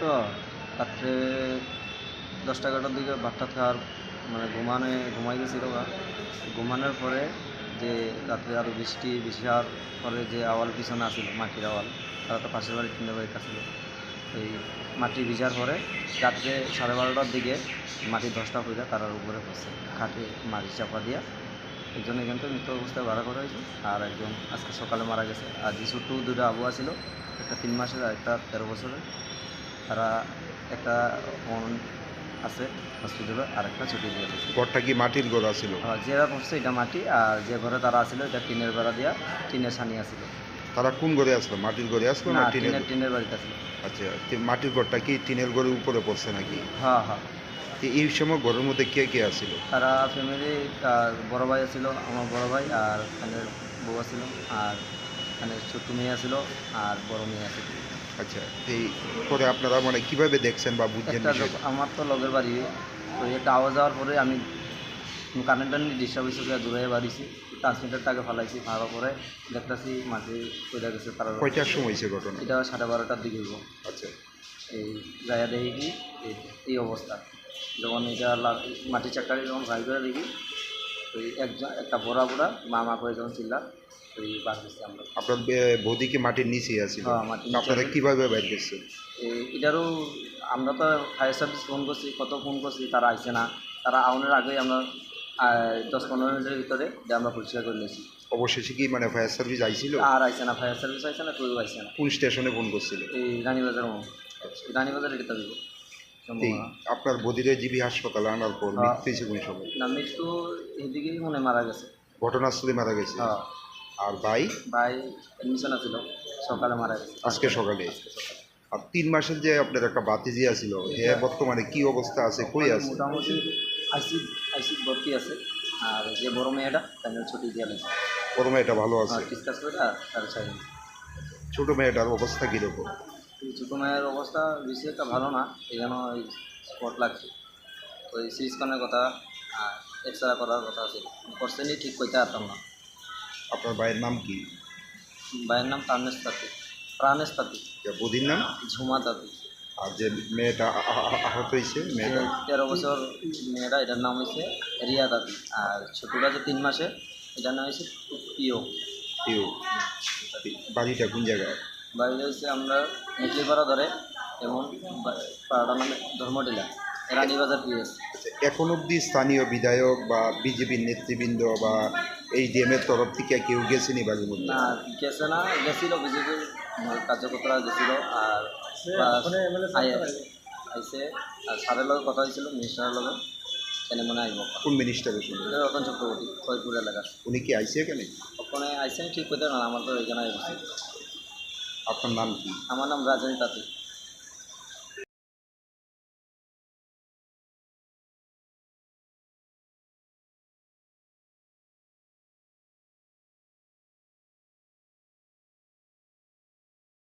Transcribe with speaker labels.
Speaker 1: তো রাত্রে দশটা এগারোটার দিকে ভাতটা খাওয়ার মানে ঘুমানে ঘুমাই গেছিল বা ঘুমানোর পরে যে রাত্রে আরও বৃষ্টি বেশি হওয়ার পরে যে আওয়াল পিছনে আসিল, মাটির আওয়াল, তারা তো পাশের বাড়ি তিনটে বাড়িতে আসিল। এই মাটি ভিজার পরে রাত্রে সাড়ে বারোটার দিকে মাটি দশটা হয়ে তার উপরে পড়ছে, খাটে মাটি চাপা দিয়া। একজন এখান থেকে মৃত অবস্থায় ভাড়া করা হয়েছে। আর একজন আজকে সকালে মারা গেছে। আর যে ছোট্ট দুটো আবহাওয়া ছিল একটা তিন মাসের আর একটা তেরো বছরের। তারা একটা আছে হসপিটালে আর একটা ছুটি দিয়ে দিয়েছে
Speaker 2: ঘরটা কি মাটির ঘর ছিল?
Speaker 1: আর যেটা পড়ছে এটা মাটি আর যে ঘরে তারা আছিল এটা টিনের বেড়া দিয়া টিনের ছানি আছিল।
Speaker 2: তারা কোন ঘরে আসলো? মাটির ঘরে আসলো
Speaker 1: না
Speaker 2: টিনের
Speaker 1: টিনের বাড়িতে আছিল।
Speaker 2: আচ্ছা মাটির ঘরটা কি টিনের ঘরের উপরে পড়ছে নাকি?
Speaker 1: হ্যাঁ হ্যাঁ।
Speaker 2: এই সময় ঘরের মধ্যে কে কে আসছিল
Speaker 1: তারা ফ্যামিলি বড় ভাই ছিল আমার বড় ভাই আর এখানে বউ ছিল আর এখানে ছোট্ট মেয়ে ছিল আর বড় মেয়ে আছিল।
Speaker 2: আচ্ছা। এই পরে আপনারা মানে কীভাবে দেখছেন বা বুঝছেন
Speaker 1: একটা লোক- আমার তো লগের বাড়ি তো একটা আওয়াজ যাওয়ার পরে আমি কারেন্টটা নিয়ে ডিস্টার্ব হয়েছে দূরে বাড়িছি ট্রান্সমিটারটাকে ফালাইছি ফালার পরে দেখতেছি মাটি পড়ে গেছে তার
Speaker 2: কয়টার সময় হয়েছে ঘটনা?
Speaker 1: এটা সাড়ে বারোটার দিকে হইব।
Speaker 2: আচ্ছা।
Speaker 1: এই জায়গা দেখি কি এই- এই অবস্থা। যখন এটা লা- মাটি চাকারি যখন ভাই করে দেখি ওই একজন একটা বড়া বুড়া মা মা করে যখন চিল্লা ওই বার করছি আমরা
Speaker 2: আপনার বে- বৌদি কি মাটির নিচে আছিল
Speaker 1: হ্যাঁ, মাটির নিচে
Speaker 2: আপনারা
Speaker 1: আছে।
Speaker 2: কীভাবে বাইর করছেন?
Speaker 1: এটারও আমরা তো ফায়ার সার্ভিস ফোন করছি কত ফোন করছি তারা আইছে না। তারা আউনের আগেই আমরা দশ পনেরো মিনিটের ভিতরে আমরা পরিষ্কার করে নিয়েছি।
Speaker 2: অবশেষে কি মানে ফায়ার সার্ভিস আইছিল?
Speaker 1: আর আইছে না ফায়ার সার্ভিস আইছে না কেউ আইছে না।
Speaker 2: কোন স্টেশনে ফোন করছিল?
Speaker 1: এই রানীবাজার রানীবাজার এটা সম্ভাবনা
Speaker 2: আপনার বদিরে জিবি হাসপাতালে আনার পর
Speaker 1: হ্যাঁ।
Speaker 2: মৃত্যু কোন সময়
Speaker 1: না মৃত্যু এদিকেই মনে মারা গেছে।
Speaker 2: ঘটনাস্থলে মারা গেছে।
Speaker 1: হ্যাঁ।
Speaker 2: আর ভাই?
Speaker 1: ভাই এডমিশন আছিল সকালে মারা গেছে।
Speaker 2: আজকে সকালে। আর তিন মাসের যে আপনার একটা বাতিজি আছিল হ্যাঁ বর্তমানে কি অবস্থা আছে কই আছে?
Speaker 1: মোটামুটি আইসি আইসি ভর্তি আছে। আর যে বড় মেয়েটা তাদের ছুটি দিয়ে লাগছে
Speaker 2: প্রথমে এটা ভালো আছে।
Speaker 1: আর চাই
Speaker 2: ছোট মেয়েটার অবস্থা কীরকম?
Speaker 1: ছোটো মেয়ের অবস্থা বেশি একটা ভালো না এই জন্য ওই স্পট লাগছে। ওই সিরিজখানের কথা আর এক্সরা করার কথা আছে। করছেনি ঠিক কইতে পারতাম না।
Speaker 2: আপনার ভাইয়ের নাম কি?
Speaker 1: ভাইয়ের নাম প্রাণেশ তাঁতি প্রাণেশ তাঁতি
Speaker 2: যে বদির নাম?
Speaker 1: ঝুমা তাঁতি
Speaker 2: আর যে মেয়েটা আহত হয়েছে মেয়েটা?
Speaker 1: তেরো বছর মেয়েটা এটার নাম হয়েছে রিয়া দাদি আর ছোটোটা যে তিন মাসে এটার নাম হয়েছে পিও।
Speaker 2: কেউ বাড়িটা কোন জায়গায়?
Speaker 1: বাড়ি হয়েছে আমরা মেটলিপাড়া ধরে এবং পাড়াটার নামে ধর্মটিলা রানীবাজার পিএস।
Speaker 2: আচ্ছা, এখন অবধি স্থানীয় বিধায়ক বা বিজেপির নেতৃবৃন্দ বা এই ডিএমের তরফ থেকে কেউ গেছেনি বাড়ির মধ্যে
Speaker 1: না গেছে না গেছিল বিজেপির কার্যকর্তারা গেছিল আর আই- আইসে আর স্যারের লগে কথা হয়েছিল মিনিস্টারের লগে এখানে মনে আইব।
Speaker 2: কোন
Speaker 1: এটা রতন চক্রবর্তী ফরিদপুর এলাকা
Speaker 2: উনি কি আইসে এখানে?
Speaker 1: ওখানে আইসেন ঠিক করতে না আমার তো এখানে আইবছে
Speaker 2: আপনার নাম কি?
Speaker 1: আমার নাম রাজনী